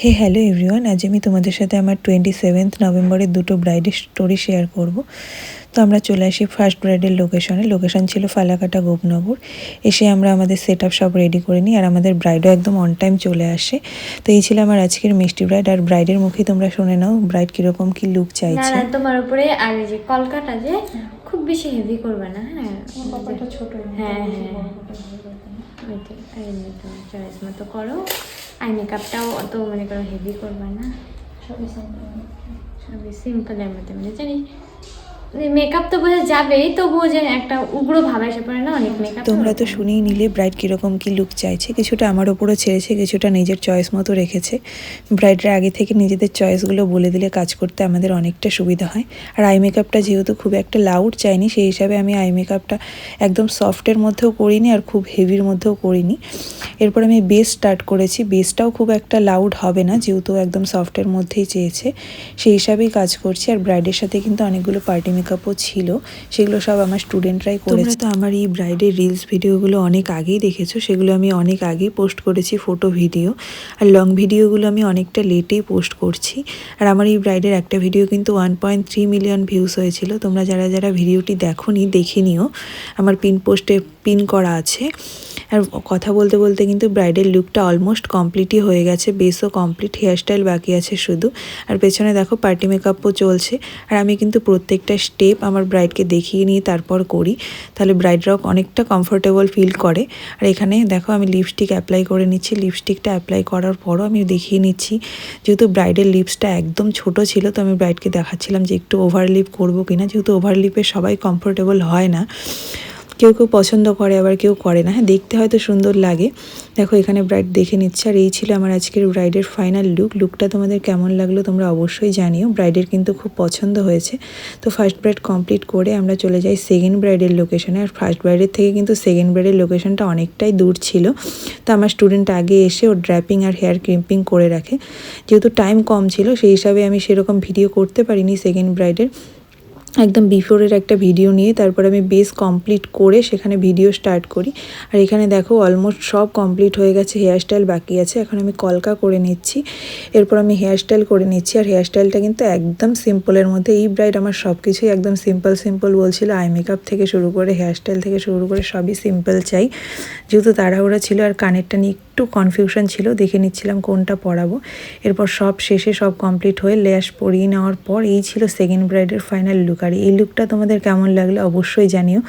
হে hello everyone আজ আমি তোমাদের সাথে আমার টোয়েন্টি সেভেন্থ নভেম্বরের দুটো ব্রাইডের স্টোরি শেয়ার করব। তো আমরা চলে আসি ফার্স্ট ব্রাইডের লোকেশনে লোকেশন ছিল ফালাকাটা গোপনগর। এসে আমরা আমাদের সেট আপ সব রেডি করে নিই। আর আমাদের ব্রাইডও একদম অন টাইম চলে আসে। তো এই ছিল আমার আজকের মিষ্টি ব্রাইড আর ব্রাইডের মুখে তোমরা শুনে নাও ব্রাইড কীরকম কী লুক চাইছে। তোমার উপরে আর এই যে কলকাটা যে খুব বেশি হেভি করবে না হ্যাঁ? ছোট। হ্যাঁ হ্যাঁ। চয়েস মতো করো। আই মেকআপটাও অত মনে করো হেভি করবে না। সবই সিম্পলের মধ্যে মানে জানি মেকআপ তো বোঝা যাবেই তবুও যে একটা উগ্র ভাব এসে পড়ে না অনেক মেকআপ তোমরা তো শুনেই নিলে ব্রাইড কীরকম কী লুক চাইছে কিছুটা আমার ওপরও ছেড়েছে কিছুটা নিজের চয়েস মতো রেখেছে। ব্রাইডরা আগে থেকে নিজেদের চয়েসগুলো বলে দিলে কাজ করতে আমাদের অনেকটা সুবিধা হয়। আর আই মেকআপটা যেহেতু খুব একটা লাউড চাইনি সেই হিসাবে আমি আই মেকআপটা একদম সফটের মধ্যেও করিনি আর খুব হেভির মধ্যেও করিনি। এরপর আমি বেস স্টার্ট করেছি। বেসটাও খুব একটা লাউড হবে না যেহেতু একদম সফটের মধ্যেই চেয়েছে। সেই হিসাবেই কাজ করছি। আর ব্রাইডের সাথে কিন্তু অনেকগুলো পার্টি মেকআপও ছিল। সেগুলো সব আমার স্টুডেন্টরাই করেছে। তো আমার এই ব্রাইডের রিলস ভিডিওগুলো অনেক আগেই দেখেছ। সেগুলো আমি অনেক আগেই পোস্ট করেছি ফটো ভিডিও আর লং ভিডিওগুলো আমি অনেকটা লেটেই পোস্ট করছি। আর আমার এই ব্রাইডের একটা ভিডিও কিন্তু one point three million views হয়েছিল। তোমরা যারা যারা ভিডিওটি দেখোনি দেখে নিও। আমার পিন পোস্টে পিন করা আছে। আর কথা বলতে বলতে কিন্তু ব্রাইডের লুকটা অলমোস্ট কমপ্লিটই হয়ে গেছে বেসও কমপ্লিট হেয়ারস্টাইল বাকি আছে শুধু। আর পেছনে দেখো পার্টি মেকআপও চলছে। আর আমি কিন্তু প্রত্যেকটা স্টেপ আমার ব্রাইডকে দেখিয়ে নিয়ে তারপর করি। তাহলে ব্রাইডরাও অনেকটা কমফোর্টেবল ফিল করে। আর এখানে দেখো আমি লিপস্টিক অ্যাপ্লাই করে নিচ্ছি। লিপস্টিকটা অ্যাপ্লাই করার পরও আমি দেখিয়ে নিচ্ছি। যেহেতু ব্রাইডের লিপসটা একদম ছোট ছিল, তো আমি ব্রাইডকে দেখাচ্ছিলাম যে একটু ওভার লিপ করব কিনা। যেহেতু ওভার লিপে সবাই কমফোর্টেবল হয় না। কেউ কেউ পছন্দ করে, আবার কেউ করে না। হ্যাঁ দেখতে হয়তো সুন্দর লাগে। দেখো, এখানে ব্রাইড দেখে নিচ্ছে, আর এই ছিল আমার আজকের ব্রাইডের ফাইনাল লুক লুকটা তোমাদের কেমন লাগল তোমরা অবশ্যই জানিও। ব্রাইডের কিন্তু খুব পছন্দ হয়েছে। তো ফার্স্ট ব্রাইড কমপ্লিট করে আমরা চলে যাই সেকেন্ড ব্রাইডের লোকেশনে আর ফার্স্ট ব্রাইডের থেকে কিন্তু সেকেন্ড ব্রাইডের লোকেশনটা অনেকটাই দূর ছিল। তো আমার স্টুডেন্ট আগে এসে ও ড্র্যাপিং আর হেয়ার ক্রিম্পিং করে রাখে। যেহেতু টাইম কম ছিল, সেই হিসাবে আমি সেরকম ভিডিও করতে পারিনি সেকেন্ড ব্রাইডের একদম বিফোরের একটা ভিডিও নিয়ে তারপর আমি বেস কমপ্লিট করে সেখানে ভিডিও স্টার্ট করি। আর এখানে দেখো অলমোস্ট সব কমপ্লিট হয়ে গেছে, হেয়ারস্টাইল বাকি আছে। এখন আমি কলকা করে নিচ্ছি। এরপর আমি হেয়ারস্টাইল করে নিচ্ছি। আর হেয়ারস্টাইলটা কিন্তু একদম সিম্পলের মধ্যে, এই ব্রাইড আমার সব কিছুই একদম সিম্পল সিম্পল বলছিল। আই মেকআপ থেকে শুরু করে, হেয়ারস্টাইল থেকে শুরু করে সবই সিম্পল চাই। যেহেতু তাড়াহুড়া ছিল আর কানেরটা নিয়ে একটু কনফিউশন ছিল, দেখে নিচ্ছিলাম কোনটা পরাবো। এরপর সব শেষে সব কমপ্লিট হয়ে লেয়াস পরিয়ে নেওয়ার পর এই ছিল সেকেন্ড ব্রাইডের ফাইনাল লুক আর এই লুকটা তোমাদের কেমন লাগল অবশ্যই জানিও।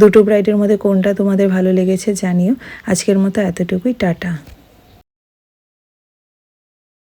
দুটো ব্রাইডের মধ্যে কোনটা তোমাদের ভালো লেগেছে জানিও। আজকের মতো এতটুকুই, টাটা।